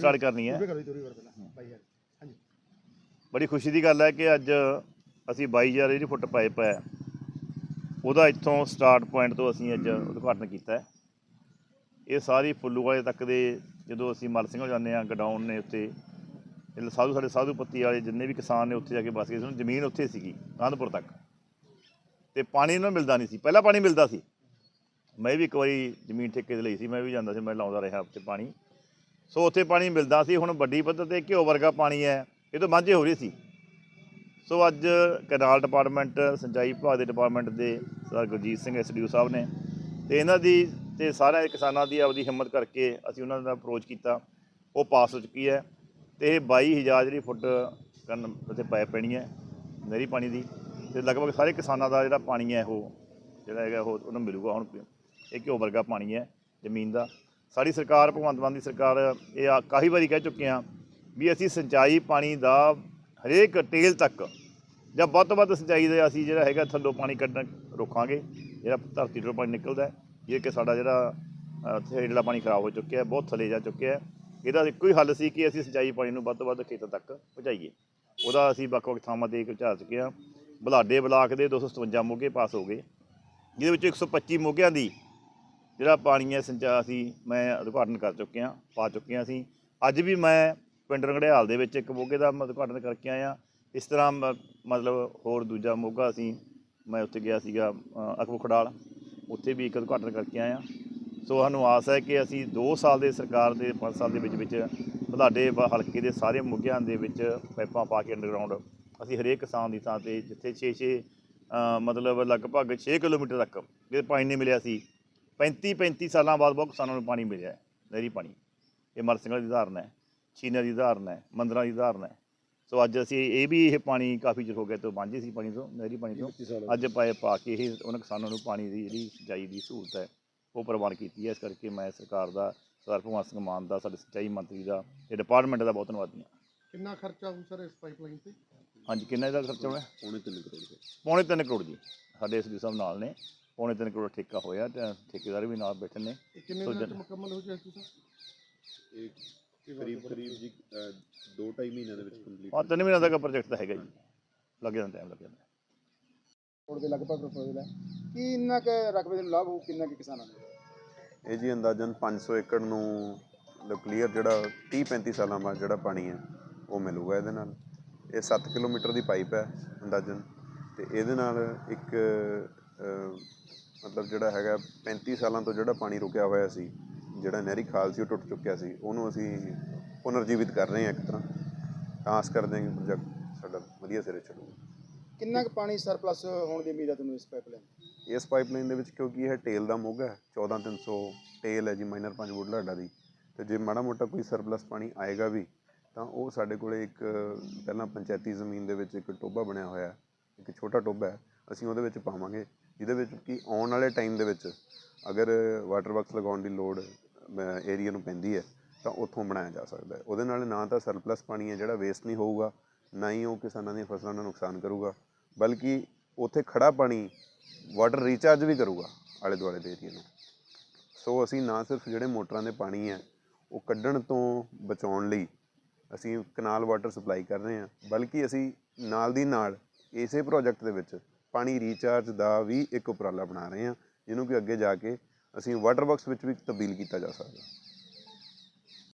Start ਕਰਨੀ ਹੈ। ਬੜੀ ਖੁਸ਼ੀ ਦੀ ਗੱਲ ਹੈ ਕਿ ਅੱਜ ਅਸੀਂ 22000 ਜਿਹੜੀ ਫੁੱਟ ਪਾਈਪ ਹੈ ਉਹਦਾ ਇੱਥੋਂ ਸਟਾਰਟ ਪੁਆਇੰਟ ਤੋਂ ਅਸੀਂ ਅੱਜ ਉਦਘਾਟਨ ਕੀਤਾ ਹੈ। ਇਹ ਸਾਰੀ ਫੁੱਲੂ ਵਾਲੇ ਤੱਕ ਦੇ ਜਦੋਂ ਅਸੀਂ ਮਲ ਸਿੰਘ ਜਾਂਦੇ ਆ ਗਡਾਊਨ ਨੇ ਉੱਤੇ ਇਹ ਸਾਧੂ ਸਾਡੇ ਸਾਧੂ ਪੱਤੀ ਵਾਲੇ ਜਿੰਨੇ ਵੀ ਕਿਸਾਨ ਨੇ ਉੱਥੇ ਜਾ ਕੇ ਬਸ ਗਏ ਸੀ ਜ਼ਮੀਨ ਉੱਥੇ ਸੀਗੀ ਆਨੰਦਪੁਰ ਤੱਕ। ਤੇ ਪਾਣੀ ਇਹਨਾਂ ਨੂੰ ਮਿਲਦਾ ਨਹੀਂ ਸੀ। ਪਹਿਲਾਂ ਪਾਣੀ ਮਿਲਦਾ ਸੀ। ਮੈਂ ਵੀ ਇੱਕ ਵਾਰੀ ਜ਼ਮੀਨ ਠੇਕੇ ਤੇ ਲਈ ਸੀ ਮੈਂ ਵੀ ਜਾਂਦਾ ਸੀ ਮੈਂ ਲਾਉਂਦਾ ਰਿਹਾ ਉੱਤੇ ਪਾਣੀ। ਸੋ ਉੱਥੇ ਪਾਣੀ ਮਿਲਦਾ ਸੀ, ਹੁਣ ਵੱਡੀ ਪੱਧਰ ਤੇ ਘਿਓ ਵਰਗਾ ਪਾਣੀ ਹੈ, ਇਹ ਤੋਂ ਵਾਂਝੇ ਹੋ ਰਹੀ ਸੀ। ਸੋ ਅੱਜ ਕਨਾਲ ਡਿਪਾਰਟਮੈਂਟ, ਸਿੰਚਾਈ ਵਿਭਾਗ ਦੇ ਡਿਪਾਰਟਮੈਂਟ ਦੇ ਸਰਦਾਰ ਗੁਰਜੀਤ ਸਿੰਘ ਐਸਡੀਓ ਸਾਹਿਬ ਨੇ, ਤੇ ਇਹਨਾਂ ਦੀ ਤੇ ਸਾਰੇ ਕਿਸਾਨਾਂ ਦੀ ਆਪਦੀ ਹਿੰਮਤ ਕਰਕੇ ਅਸੀਂ ਉਹਨਾਂ ਦਾ ਅਪਰੋਚ ਕੀਤਾ, ਉਹ ਪਾਸ ਹੋ ਚੁੱਕੀ ਹੈ, ਤੇ ਇਹ 22000 ਜਿਹੜੀ ਫੁੱਟ ਕਰਨ ਉੱਥੇ ਪਾਇਪ ਪੈਣੀ ਹੈ, ਨਹਿਰੀ ਪਾਣੀ ਦੀ, ਤੇ ਲਗਭਗ ਸਾਰੇ ਕਿਸਾਨਾਂ ਦਾ ਜਿਹੜਾ ਪਾਣੀ ਹੈ ਉਹ, ਜਿਹੜਾ ਹੈਗਾ ਉਹ ਉਹਨੂੰ ਮਿਲੂਗਾ ਹੁਣ, ਇਹ ਘਿਓ ਵਰਗਾ ਪਾਣੀ ਹੈ ਜ਼ਮੀਨ ਦਾ। ਸਾਡੀ ਸਰਕਾਰ ਭਗਵੰਤ ਮਾਨ ਦੀ ਸਰਕਾਰ ਇਹ ਆ- ਕਾਫੀ ਵਾਰੀ ਕਹਿ ਚੁੱਕੇ ਹਾਂ ਵੀ ਅਸੀਂ ਸਿੰਚਾਈ ਪਾਣੀ ਦਾ ਹਰੇਕ ਟੇਲ ਤੱਕ ਜਾਂ ਵੱਧ ਤੋਂ ਵੱਧ ਸਿੰਚਾਈ ਦੇ ਅਸੀਂ ਜਿਹੜਾ ਹੈਗਾ ਥੱਲੋਂ ਪਾਣੀ ਕੱਢਣ ਰੋਕਾਂਗੇ। ਜਿਹੜਾ ਧਰਤੀ ਤੋਂ ਪਾਣੀ ਨਿਕਲਦਾ ਹੈ ਇਹ ਕਿ ਸਾਡਾ ਜਿਹੜਾ ਅ, ਜਿਹੜਾ ਪਾਣੀ ਖਰਾਬ ਹੋ ਚੁੱਕਿਆ ਬਹੁਤ ਥੱਲੇ ਜਾ ਚੁੱਕਿਆ ਇਹਦਾ ਇੱਕੋ ਹੀ ਹੱਲ ਸੀ ਕਿ ਅਸੀਂ ਸਿੰਚਾਈ ਪਾਣੀ ਨੂੰ ਵੱਧ ਤੋਂ ਵੱਧ ਖੇਤਾਂ ਤੱਕ ਪਹੁੰਚਾਈਏ। ਉਹਦਾ ਅਸੀਂ ਵੱਖ-ਵੱਖ ਥਾਵਾਂ ਤੇ ਪਹੁੰਚਾ ਚੁੱਕੇ ਹਾਂ। ਬਲਾਡੇ ਬਲਾਕ ਦੇ 257 ਮੋਗੇ ਪਾਸ ਹੋ ਗਏ। ਜਿਹਦੇ ਵਿੱਚ 125 ਮੋਗਿਆਂ ਦੀ ਜਿਹੜਾ ਪਾਣੀ ਹੈ ਸਿੰਚਾ ਅਸੀਂ ਮੈਂ ਉਦਘਾਟਨ ਕਰ ਚੁੱਕੇ ਹਾਂ ਪਾ ਚੁੱਕੇ ਹਾਂ ਅਸੀਂ ਅੱਜ ਵੀ ਮੈਂ ਪਿੰਡ ਰੰਗੜਿਆਲ ਦੇ ਵਿੱਚ ਇੱਕ ਮੋਗੇ ਦਾ ਉਦਘਾਟਨ ਕਰਕੇ ਆਇਆ। ਇਸ ਤਰ੍ਹਾਂ ਮ- ਮਤਲਬ ਹੋਰ ਦੂਜਾ ਮੋਗਾ ਅਸੀਂ, ਮੈਂ ਉੱਥੇ ਗਿਆ ਸੀਗਾ ਅਕਬੂਖੜਾਲ। ਉੱਥੇ ਵੀ ਇੱਕ ਉਦਘਾਟਨ ਕਰਕੇ ਆਇਆ। ਸੋ ਸਾਨੂੰ ਆਸ ਹੈ ਕਿ ਅਸੀਂ 2 ਸਾਲ ਦੇ ਸਰਕਾਰ ਦੇ 5 ਸਾਲ ਦੇ ਵਿੱਚ ਵਿੱਚ ਤੁਹਾਡੇ ਹਲਕੇ ਦੇ ਸਾਰੇ ਮੁੱਗਿਆਂ ਦੇ ਵਿੱਚ ਪਾਈਪਾਂ ਪਾ ਕੇ ਅੰਡਰਗਰਾਉਂਡ ਅਸੀਂ ਹਰੇਕ ਕਿਸਾਨ ਦੀ ਥਾਂ ਤੇ ਜਿੱਥੇ 6-6 ਮਤਲਬ ਲਗਭਗ 6 ਕਿਲੋਮੀਟਰ ਤੱਕ ਜੇ ਪਾਣੀ ਨਹੀਂ ਮਿਲਿਆ ਸੀ। 35 35 ਸਾਲਾਂ ਬਾਅਦ ਬਹੁਤ ਕਿਸਾਨਾਂ ਨੂੰ ਪਾਣੀ ਮਿਲਿਆ ਹੈ ਨਹਿਰੀ ਪਾਣੀ। ਇਹ ਮਰਸਿੰਗਲ ਦੀ ਧਾਰਨ ਹੈ ਛੀਨਾ ਦੀ ਧਾਰਨ ਹੈ ਮੰਦਰਾਂ ਦੀ ਧਾਰਨ ਹੈ। ਸੋ ਅੱਜ ਅਸੀਂ ਇਹ ਵੀ ਇਹ ਪਾਣੀ ਕਾਫੀ ਚਿਰ ਹੋ ਗਿਆ ਤੋਂ ਵਾਂਝੇ ਸੀ ਪਾਣੀ ਤੋਂ ਨਹਿਰੀ ਪਾਣੀ ਤੋਂ। ਅੱਜ ਪਾਏ ਪਾ ਕੇ ਇਹ ਉਹਨਾਂ ਕਿਸਾਨਾਂ ਨੂੰ ਪਾਣੀ ਦੀ ਜਿਹੜੀ ਸਿੰਚਾਈ ਦੀ ਸਹੂਲਤ ਹੈ ਉਹ ਪ੍ਰਵਾਨ ਕੀਤੀ ਹੈ। ਇਸ ਕਰਕੇ ਮੈਂ ਸਰਕਾਰ ਦਾ ਸਰਦਾਰ ਭਗਵੰਤ ਸਿੰਘ ਮਾਨ ਦਾ ਸਾਡੇ ਸਿੰਚਾਈ ਮੰਤਰੀ ਦਾ ਤੇ ਡਿਪਾਰਟਮੈਂਟ ਦਾ ਬਹੁਤ ਧੰਨਵਾਦੀ ਹਾਂ। ਕਿੰਨਾ ਖਰਚਾ ਹੋਊ ਸਰ ਇਸ ਪਾਈਪਲਾਈਨ ਤੇ? ਹਾਂਜੀ ਕਿੰਨਾ ਇਹਦਾ ਖਰਚਾ ਹੋਣਾ? ਪੌਣੇ 3 ਕਰੋੜ ਦੇ ਪੌਣੇ ਤਿੰਨ ਕਰੋੜ ਜੀ ਸਾਡੇ ਐਸਡੀ ਸਾਹਿਬ ਨਾਲ ਨੇ। ਪੌਣੇ ਤਿੰਨ ਕਰੋੜ ਠੇਕਾ ਹੋਇਆ ਤੇ ਠੇਕੇਦਾਰ ਵੀ ਨਾਲ ਬੈਠੇ ਨੇ। ਇਹ ਕਿੰਨੇ ਸੋ ਦਿਨਾਂ ਚ ਜਨ- ਮੁਕੰਮਲ ਹੋ ਜਾਏਗਾ ਸਰ? ਇਹ ਕਰੀਬ ਕਰੀਬ ਜੀ 2.5 ਮਹੀਨਿਆਂ ਦੇ ਵਿੱਚ ਕੰਪਲੀਟ ਹਾਂ ਤਿੰਨ ਮਹੀਨਿਆਂ ਤੱਕ ਪ੍ਰੋਜੈਕਟ ਤਾਂ ਹੈਗਾ ਜੀ। ਲੱਗ ਜਾਂਦਾ ਟਾਈਮ ਲੱਗ ਜਾਂਦਾ। ਕਰੋੜ ਦੇ ਲਗਭਗ ਪ੍ਰਪੋਜ਼ਲ ਹੈ ਕੀ ਇੰਨਾ ਕੁ ਰਕਬੇ ਦੇ ਲਾਭ ਹੋਊ ਕਿੰਨਾ ਕੁ ਕਿਸਾਨਾਂ ਨੂੰ ਇਹ ਜੀ ਅੰਦਾਜ਼ਨ 500 ਏਕੜ ਨੂੰ ਕਲੀਅਰ ਜਿਹੜਾ 30 35 ਸਾਲਾਂ ਬਾਅਦ ਜਿਹੜਾ ਪਾਣੀ ਹੈ ਉਹ ਮਿਲੂਗਾ ਇਹਦੇ ਨਾਲ। ਇਹ 7 ਕਿਲੋਮੀਟਰ ਦੀ ਪਾਈਪ ਹੈ ਅੰਦਾਜ਼ਨ। ਤੇ ਇਹਦੇ ਨਾਲ ਇੱਕ ਮਤਲਬ ਜਿਹੜਾ ਹੈਗਾ 35 ਸਾਲਾਂ ਤੋਂ ਜਿਹੜਾ ਪਾਣੀ ਰੁਕਿਆ ਹੋਇਆ ਸੀ ਜਿਹੜਾ ਨਹਿਰੀ ਖਾਲ ਸੀ ਉਹ ਟੁੱਟ ਚੁੱਕਿਆ ਸੀ ਉਹਨੂੰ ਅਸੀਂ ਪੁਨਰ ਜੀਵਿਤ ਕਰ ਰਹੇ ਹਾਂ ਇੱਕ ਤਰ੍ਹਾਂ। ਆਸ ਕਰਦੇ ਹਾਂ ਕਿ ਪ੍ਰੋਜੈਕਟ ਸਾਡਾ ਵਧੀਆ ਸਿਰੇ ਚੱਲੂਗਾ ਕਿੰਨਾ ਕੁ ਪਾਣੀ ਸਰਪਲਸ ਹੋਣ ਦੀ ਉਮੀਦ ਹੈ ਤੁਹਾਨੂੰ ਇਸ ਪਾਈਪਲਾਈਨ ਇਸ ਪਾਈਪਲਾਈਨ ਦੇ ਵਿੱਚ ਕਿਉਂਕਿ ਇਹ ਟੇਲ ਦਾ ਮੋਗਾ ਹੈ 14300 ਟੇਲ ਹੈ ਜੀ ਮਾਈਨਰ 5 ਬੁੱਢਲਾਡਾ ਦੀ। ਤੇ ਜੇ ਮਾੜਾ ਮੋਟਾ ਕੋਈ ਸਰਪਲਸ ਪਾਣੀ ਆਏਗਾ ਵੀ ਤਾਂ ਉਹ ਸਾਡੇ ਕੋਲੇ ਇੱਕ ਪਹਿਲਾਂ ਪੰਚਾਇਤੀ ਜ਼ਮੀਨ ਦੇ ਵਿੱਚ ਇੱਕ ਟੋਬਾ ਬਣਿਆ ਹੋਇਆ ਇੱਕ ਛੋਟਾ ਟੋਬਾ ਹੈ ਅਸੀਂ ਉਹਦੇ ਵਿੱਚ ਪਾਵਾਂਗੇ। ਜਿਹਦੇ ਵਿੱਚ ਕਿ ਆਉਣ ਵਾਲੇ ਟਾਈਮ ਦੇ ਵਿੱਚ ਅਗਰ ਵਾਟਰ ਵਰਕਸ ਲਗਾਉਣ ਦੀ ਲੋੜ ਏਰੀਆ ਨੂੰ ਪੈਂਦੀ ਹੈ, ਤਾਂ ਉੱਥੋਂ ਬਣਾਇਆ ਜਾ ਸਕਦਾ ਹੈ। ਉਹਦੇ ਨਾਲ ਨਾ ਤਾਂ ਸਰਪਲਸ ਪਾਣੀ ਹੈ ਜਿਹੜਾ ਵੇਸਟ ਨਹੀਂ ਹੋਊਗਾ, ਨਾ ਹੀ ਉਹ ਕਿਸਾਨਾਂ ਦੀਆਂ ਫਸਲਾਂ ਨੂੰ ਨੁਕਸਾਨ ਕਰੂਗਾ, ਬਲਕਿ ਉੱਥੇ ਖੜਾ ਪਾਣੀ ਵਾਟਰ ਰੀਚਾਰਜ ਵੀ ਕਰੂਗਾ ਆਲੇ ਦੁਆਲੇ ਦੇ ਏਰੀਆ ਨੂੰ। ਸੋ ਅਸੀਂ ਨਾ ਸਿਰਫ ਜਿਹੜੇ ਮੋਟਰਾਂ ਦੇ ਪਾਣੀ ਹੈ, ਉਹ ਕੱਢਣ ਤੋਂ ਬਚਾਉਣ ਲਈ ਅਸੀਂ ਕਨਾਲ ਵਾਟਰ ਸਪਲਾਈ ਕਰ ਰਹੇ ਹਾਂ, ਬਲਕਿ ਅਸੀਂ ਨਾਲ ਦੀ ਨਾਲ ਇਸੇ ਪ੍ਰੋਜੈਕਟ ਦੇ ਵਿੱਚ ਪਾਣੀ ਰੀਚਾਰਜ ਦਾ ਵੀ ਇੱਕ ਉਪਰਾਲਾ ਬਣਾ ਰਹੇ ਹਾਂ, ਜਿਹਨੂੰ ਕਿ ਅੱਗੇ ਜਾ ਕੇ ਅਸੀਂ ਵਾਟਰ ਵਰਕਸ ਵਿੱਚ ਵੀ ਤਬਦੀਲ ਕੀਤਾ ਜਾ ਸਕਦਾ।